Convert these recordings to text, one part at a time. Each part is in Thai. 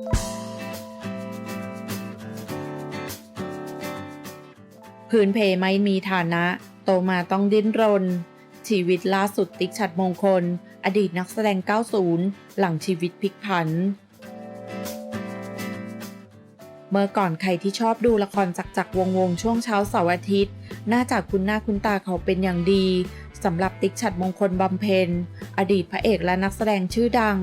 พื้นเพไม่มีฐานะ โตมาต้องดิ้นรน ชีวิตล่าสุดติ๊กฉัดมงคล อดีตนักแสดง 90 หลังชีวิตพลิกผัน เมื่อก่อนใครที่ชอบดูละครจักจักวงวงช่วงเช้าเสาร์อาทิตย์ น่าจะคุ้นหน้าคุ้นตาเขาเป็นอย่างดีสำหรับติ๊กฉัดมงคลบำเพ็ญอดีตพระเอกและนักแสดงชื่อดัง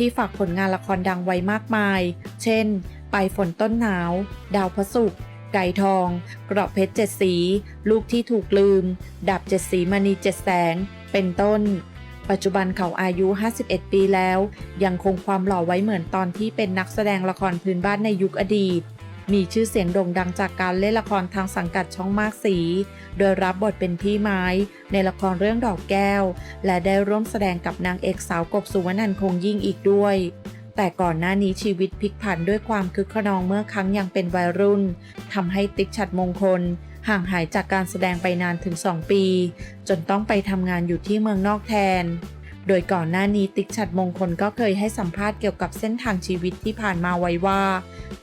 ที่ฝากผลงานละครดังไว้มากมาย เช่น ไปฝนต้นหนาว ดาวพระศุกร์ไก่ทอง กรอบเพชรเจ็ดสี ลูกที่ถูกลืม ดับเจ็ดสีมณีเจ็ดแสง เป็นต้น ปัจจุบันเขาอายุ 51 ปีแล้ว ยังคงความหล่อไว้เหมือนตอนที่เป็นนักแสดงละครพื้นบ้านในยุคอดีต มีชื่อเสียงโด่งดังจากการเล่นละครทางสังกัดช่องมากสี โดยรับบทเป็นพี่ไม้ ในละครเรื่องดอกแก้ว และได้ร่วมแสดงกับนางเอกสาวกบสุวรรณันคงยิ่งอีกด้วย แต่ก่อนหน้านี้ชีวิตพลิกผันด้วยความคึกขนองเมื่อครั้งยังเป็นวัยรุ่นทำให้ติ๊กฉัดมงคล ห่างหายจากการแสดงไปนานถึง 2 ปี จนต้องไปทำงานอยู่ที่เมืองนอกแทน โดยก่อนหน้านี้ติ๊กฉัดมงคลก็เคยให้สัมภาษณ์เกี่ยวกับเส้นทางชีวิตที่ผ่านมาไว้ว่า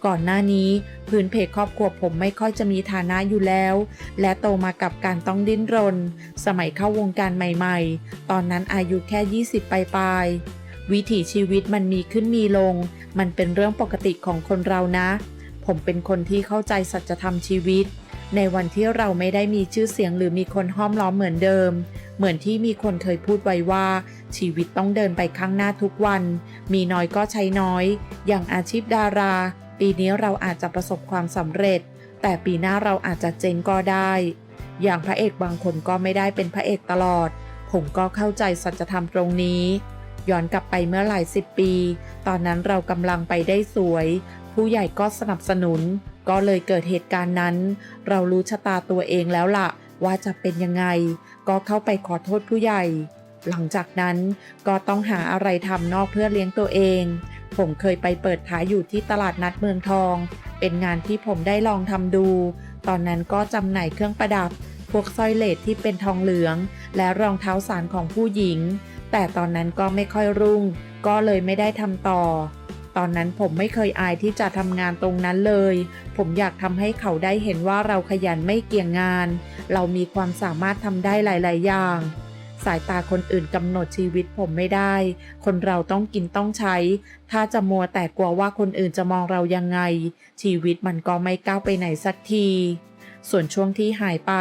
ก่อนหน้านี้พื้นเพครอบครัวผมไม่ค่อยจะมีฐานะอยู่แล้ว และโตมากับการต้องดิ้นรน สมัยเข้าวงการใหม่ๆ ตอนนั้นอายุแค่ 20 ปลายๆ วิถีชีวิตมันมีขึ้นมีลง มันเป็นเรื่องปกติของคนเรานะ ผมเป็นคนที่เข้าใจสัจธรรมชีวิต ในวันที่เราไม่ได้มีชื่อเสียงหรือมีคนห้อมล้อมเหมือนเดิม เหมือนที่มีคนเคยพูดไว้ว่า ชีวิตต้องเดินไปข้างหน้าทุกวัน มีน้อยก็ใช้น้อย อย่างอาชีพดารา ปีนี้เราอาจจะประสบความสำเร็จ แต่ปีหน้าเราอาจจะเจ๊งก็ได้ อย่างพระเอกบางคนก็ไม่ได้เป็นพระเอกตลอด ผมก็เข้าใจสัจธรรมตรงนี้ ย้อนกลับไปเมื่อหลายสิบปี ตอนนั้นเรากำลังไปได้สวย ผู้ใหญ่ก็สนับสนุน ก็เลยเกิดเหตุการณ์นั้น เรารู้ชะตาตัวเองแล้วล่ะ ว่าจะเป็นยังไง ก็เข้าไปขอโทษผู้ใหญ่ หลังจากนั้นก็ต้องหาอะไรทำนอกเพื่อเลี้ยงตัวเอง ผมเคยไปเปิดขายอยู่ที่ตลาดนัดเมืองทอง เป็นงานที่ผมได้ลองทำดู ตอนนั้นก็จำหน่ายเครื่องประดับ พวกสร้อยเลดที่เป็นทองเหลือง และรองเท้าสารของผู้หญิง แต่ตอนนั้นก็ไม่ค่อยรุ่ง ก็เลยไม่ได้ทำต่อ ตอนนั้นผมไม่เคยอายที่จะทำงานตรงนั้นเลย ผมอยากทำให้เขาได้เห็นว่าเราขยันไม่เกี่ยงงาน เรามีความสามารถทำได้หลาย ๆ อย่าง สายตาคนอื่นกำหนดชีวิตผมไม่ได้ คนเราต้องกินต้องใช้ ถ้าจะมัวแต่กลัวว่าคนอื่นจะมองเรายังไง ชีวิตมันก็ไม่ก้าวไปไหนสักทีส่วนช่วงที่หายไป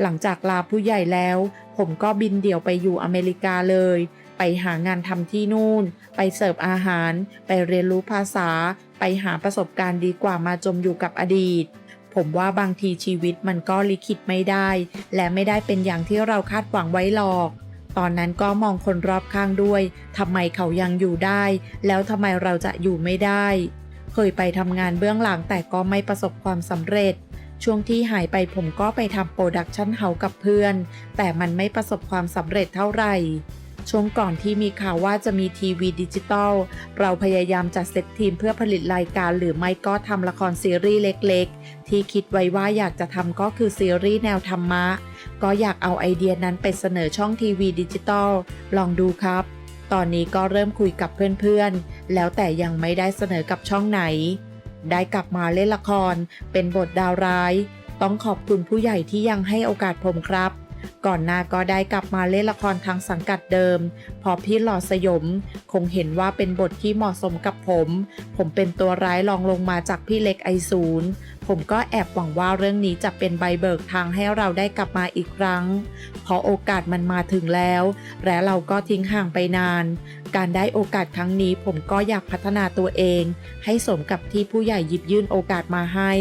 หลังจากลาผู้ใหญ่แล้ว ผมก็บินเดี่ยวไปอยู่อเมริกาเลย ไปหางานทำที่นู่น ไปเสิร์ฟอาหาร ไปเรียนรู้ภาษา ไปหาประสบการณ์ดีกว่ามาจมอยู่กับอดีต ผมว่าบางทีชีวิตมันก็ลิขิตไม่ได้ และไม่ได้เป็นอย่างที่เราคาดหวังไว้หรอก ตอนนั้นก็มองคนรอบข้างด้วยทำไมเขายังอยู่ได้ แล้วทำไมเราจะอยู่ไม่ได้ เคยไปทำงานเบื้องหลังแต่ก็ไม่ประสบความสำเร็จช่วงที่หายไปผมก็ไปทำโปรดักชันเฮากับเพื่อน แต่มันไม่ประสบความสำเร็จเท่าไหร่ ช่วงก่อนที่มีข่าวว่าจะมีทีวีดิจิตอลเราพยายามจัดเซตทีมเพื่อผลิตรายการหรือไม่ก็ทำละครซีรีส์เล็กๆ ที่คิดไว้ว่าอยากจะทำก็คือซีรีส์แนวธรรมะ ก็อยากเอาไอเดียนั้นไปเสนอช่องทีวีดิจิตอลลองดูครับ ตอนนี้ก็เริ่มคุยกับเพื่อนๆ แล้วแต่ยังไม่ได้เสนอกับช่องไหน ได้กลับมาเล่นละคร เป็นบทดาวร้าย ต้องขอบคุณผู้ใหญ่ที่ยังให้โอกาสผมครับ ก่อนหน้าก็ได้กลับมาเล่นละครทางสังกัดเดิม พอพี่หล่อสยม คงเห็นว่าเป็นบทที่เหมาะสมกับผม ผมเป็นตัวร้ายรองลงมาจากพี่เล็กไอศูนย์ผมก็แอบหวังว่าเรื่องนี้จะเป็นใบเบิกทางให้เราได้กลับมาอีกครั้ง เพราะโอกาสมันมาถึงแล้ว และเราก็ทิ้งห่างไปนาน การได้โอกาสครั้งนี้ผมก็อยากพัฒนาตัวเอง ให้สมกับที่ผู้ใหญ่หยิบยื่นโอกาสมาให้